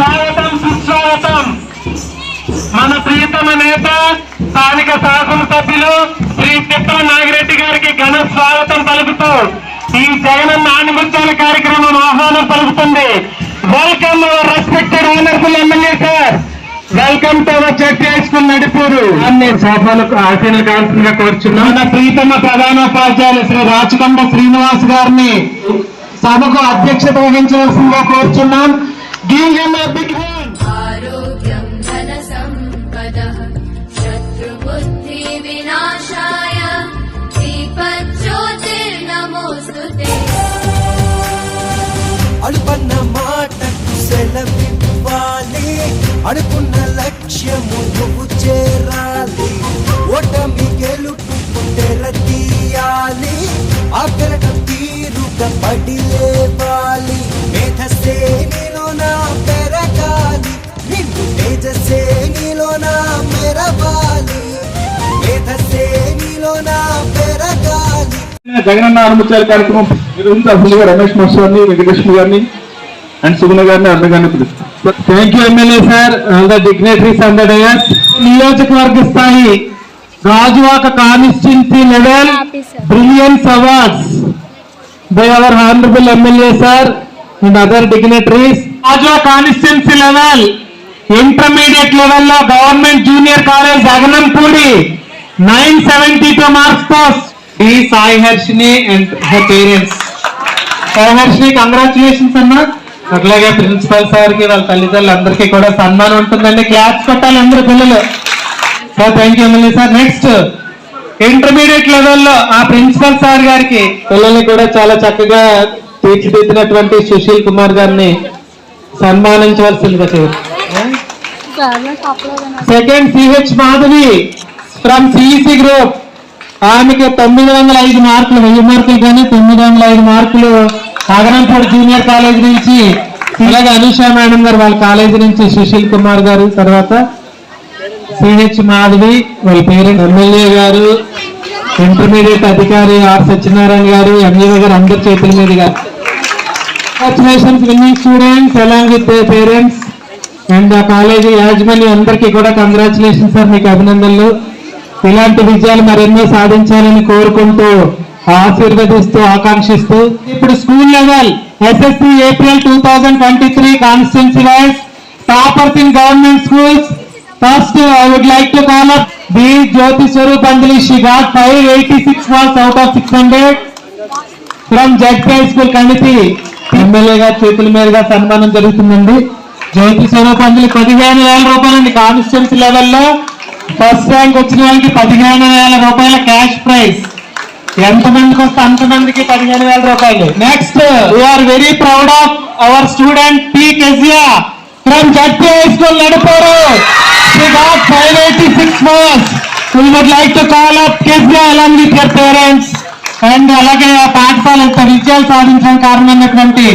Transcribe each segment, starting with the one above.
స్వాగతం సుస్వాగతం. మన ప్రియతమ నేత స్థానిక శాసనసభ్యులు శ్రీ తిప్పల నాగిరెడ్డి గారికి ఘన స్వాగతం పలుకుతూ ఈ జగనన్న ఆనిముత్యాల కార్యక్రమం ఆహ్వానం పలుకుతుంది. Welcome our respected honourable MLA sir welcome to our school Nadipuru నేను సభలకు ఆశీనులు కావాల్సిందిగా కోరుచున్నాను మన ప్రీతమ ప్రధానోపాధ్యాయులు శ్రీ రాచకొండ శ్రీనివాస్ గారిని సభకు అధ్యక్షత వహించవలసిందిగా కోరుచున్నాం. Give him a big hand. అడుపన్న మాటకు సెలవివ్వాలి అడుపున్న లక్ష్యము నువ్వు చేరాలి ఓటమి గెలుపు తెర తీయాలి ఆ పెరట తీరుగా పడిలే జగనన్న అనుమతి కార్యక్రమం నిర్వహించిన అసలుగా రమేష్ మాస్టర్ గారిని వెంకటేశ్వర గారిని అండ్ సుగుణ గారిని అన్న గారిని పిలుస్తాం thank you MLA sir all the dignitaries and dais నియోజకవర్గ స్థాయి Gajuwaka constituency level brilliance awards by our honourable MLA sir and other dignitaries Gajuwaka constituency level intermediate లెవెల్లో government junior college Aganampudi nine seventy two మార్క్స్తో ఈ Sai Harshini and her parents Sai Harshini congratulations అమ్మా అట్లాగే principal సార్కి వాళ్ళ తల్లిదండ్రులు అందరికీ కూడా సన్మానం ఉంటుందండి. క్లాస్ కొట్టాలి అందరు పిల్లలు. Sir thank you MLA sir next intermediate లెవెల్లో ఆ ప్రిన్సిపల్ సార్ గారికి పిల్లల్ని కూడా చాలా చక్కగా తీర్చిదిద్దినటువంటి సుశీల్ కుమార్ గారిని సన్మానించవలసిందిగా second CH Madhavi from CEC group ఆమెకి తొమ్మిది వందల ఐదు మార్కులు వెయ్యి మార్కులు కానీ తొమ్మిది వందల ఐదు మార్కులు అగనంపూడి జూనియర్ కాలేజ్ నుంచి అలాగే అనుషా మేడం గారు వాళ్ళ కాలేజీ నుంచి సుశీల్ కుమార్ గారు తర్వాత సిహెచ్ మాధవి వాళ్ళ పేరెంట్ ఎమ్మెల్యే గారు ఇంటర్మీడియట్ అధికారి ఆర్ సత్యనారాయణ గారు ఎంఈఓ గారు అందరి చేతుల మీదుగా. Congratulations winning students along with parents and ఆ కాలేజీ యాజమాన్యం అందరికీ కూడా కంగ్రాచులేషన్స్ సార్ మీకు అభినందనలు. ఇలాంటి విజయాలు మరెన్నో సాధించాలని కోరుకుంటూ ఆశీర్వదిస్తూ ఆకాంక్షిస్తూ ఇప్పుడు school level SSC April two thousand twenty three constituency wise toppers in government schools. First I would like to call up B Jyothi Swaroop Anjali. She got five eighty six marks out of six hundred from Z high school committee MLA గారి చేతుల మీదుగా సన్మానం జరుగుతుందండి. జ్యోతి స్వరూపాంజలి పదిహేను వేల రూపాయలండి constituency లెవెల్లో first rank వచ్చిన వాళ్ళకి పదిహేను వేల రూపాయల క్యాష్ ప్రైజ్. ఎంత మందికి వస్తే అంత మందికి పదిహేను వేల రూపాయలు. Next we are very proud of our student P Kezia from ZP high school Nadupuru five eighty six marks we would like to call up Kezia along with your parents and అలాగే ఆ పాఠశాల యొక్క విజయాలు సాధించడానికి కారణమైనటువంటి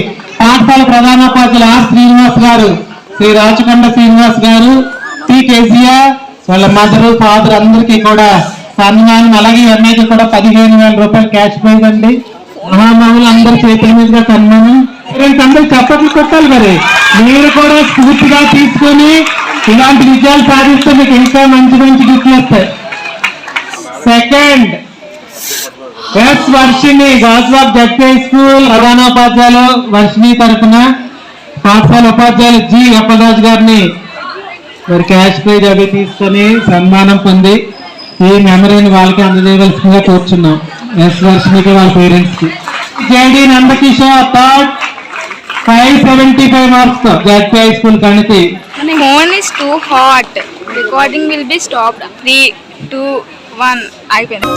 పాఠశాల ప్రధానోపాధ్యులు are Srinivas గారు. శ్రీ రాచకొండ శ్రీనివాస్ గారు టి కేసీఆర్ వాళ్ళ మదరు ఫాదర్ అందరికీ కూడా సన్మానం అలాగే ఎంఐకి కూడా పదిహేను వేల రూపాయలు క్యాష్ ప్రైజ్ అండి. మహామహులు అందరి చేతుల మీదుగా సన్మానం. పేరెంట్స్ అందరూ చప్పట్లు కొట్టాలి మరి. మీరు కూడా స్ఫూర్తిగా తీసుకొని ఇలాంటి విజయాలు సాధిస్తే మీకు ఇంకా మంచి మంచి గిఫ్ట్లు వస్తాయి. Second S Varshini Gajuwaka ZP school ప్రధానోపాధ్యాయులు వర్షిని తరఫున. పాఠశాల ఉపాధ్యాయులు జి అప్పదాజ్ గారిని మరి క్యాష్ ప్రైజ్ అవి తీసుకొని సన్మానం పొంది ఈ మెమరీని వాళ్ళకి అందజేయవలసిందిగా కోరుచున్నాం. ఎస్ వర్షినికి వాళ్ళ పేరెంట్స్కి. JD Nandakishore third five seventy five మార్క్స్తో ZP high school కణితి. అయిపోయింది.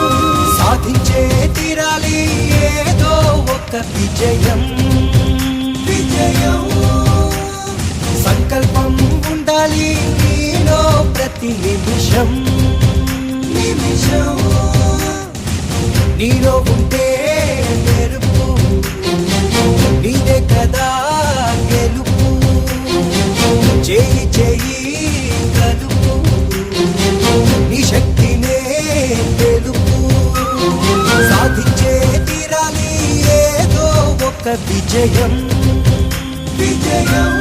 సాధించే తీరాలి ఏదో ఒక విజయం. నీలో ఉంటే ఎరుపు నీదే కదా గెలుపు. చేయి చేయి కలుపు. నీ శక్తినే తెలుపు. సాధించే తీరాలి ఏదో ఒక విజయం. విజయం.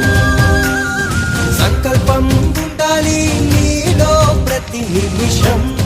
సంకల్పం ఉండాలి నీలో ప్రతి నిమిషం.